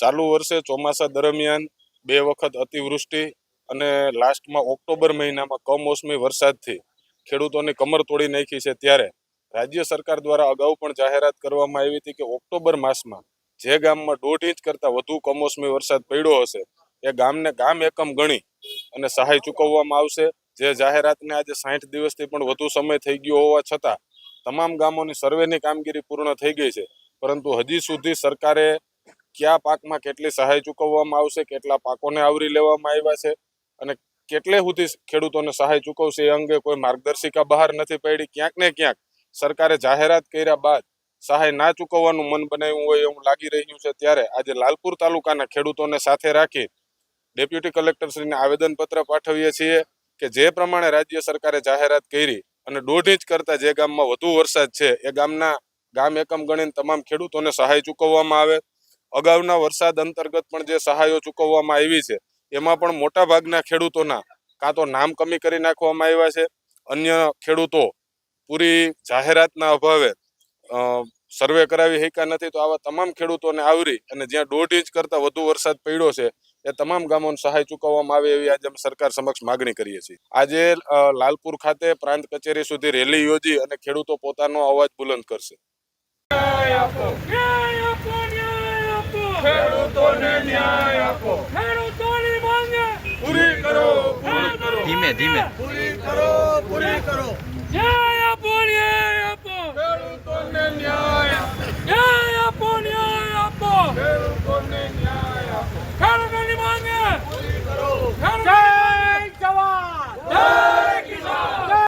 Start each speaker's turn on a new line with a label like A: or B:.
A: ચાલુ વર્ષે ચોમાસા દરમિયાન બે વખત અતિવૃષ્ટિ અને લાસ્ટમાં ઓક્ટોબર મહિનામાં કમોસમી વરસાદથી ખેડૂતોની કમર તોડી નાખી છે ત્યારે રાજ્ય સરકાર દ્વારા અગાઉ પણ જાહેરાત કરવામાં આવી હતી કે ઓક્ટોબર માસમાં જે ગામમાં દોઢ ઇંચ કરતાં વધુ કમોસમી વરસાદ પડ્યો હશે, એ ગામને ગામ એકમ ગણી અને સહાય ચૂકવવામાં આવશે. જે જાહેરાતને આજે સાઠ દિવસથી પણ વધુ સમય થઈ ગયો હોવા છતાં, તમામ ગામોની સર્વેની કામગીરી પૂર્ણ થઈ ગઈ છે. પરંતુ હજી સુધી સરકારે કયા પાકમાં કેટલી સહાય ચૂકવવામાં આવશે, કેટલા પાકોને આવરી લેવામાં આવ્યા છે અને કેટલે સુધી ખેડૂતોને સહાય ચૂકવશે એ અંગે કોઈ માર્ગદર્શિકા બહાર નથી પડી. ક્યાંક ને ક્યાંક સરકારે જાહેરાત કર્યા બાદ સહાય ના ચૂકવવાનું મન બનાવ્યું હોય એવું લાગી રહ્યું છે. ત્યારે આજે લાલપુર તાલુકાના ખેડૂતોને સાથે રાખી ડેપ્યુટી કલેક્ટરશ્રીને આવેદનપત્ર પાઠવીએ છીએ કે જે પ્રમાણે રાજ્ય સરકારે જાહેરાત કરી અને દોઢ ઇંચ કરતા જે ગામમાં વધુ વરસાદ છે, એ ગામના ગામ એકમ ગણીને તમામ ખેડૂતોને સહાય ચૂકવવામાં આવે. અગાઉના વરસાદ અંતર્ગત પણ જે સહાયો ચૂકવવામાં આવી છે, એમાં પણ મોટા ભાગના ખેડૂતોના કાં તો નામ કમી કરી નાખવામાં આવ્યા છે, અન્ય ખેડૂતો પૂરી જાહેરાતના અભાવે સર્વે કરાવી શક્યા નથી, તો આવા તમામ ખેડૂતોને આવરી અને જ્યાં દોઢ ઇંચ કરતાં વધુ વરસાદ પડ્યો છે, એ તમામ ગામોને સહાય ચૂકવવામાં આવે એવી આજે અમે સરકાર સમક્ષ માગણી કરીએ છીએ. આજે લાલપુર ખાતે પ્રાંત કચેરી સુધી રેલી યોજી અને ખેડૂતો પોતાનો અવાજ બુલંદ કરશે
B: ન્યાય આપો ન્યાય આપો ન્યાય આપો
C: ખેડૂતોને ન્યાય આપો.
B: ખેડૂતોની માંગે
C: પૂરી કરો પૂરી કરો.
D: ધીમે ધીમે.
C: પૂરી કરો પૂરી કરો.
B: ન્યાય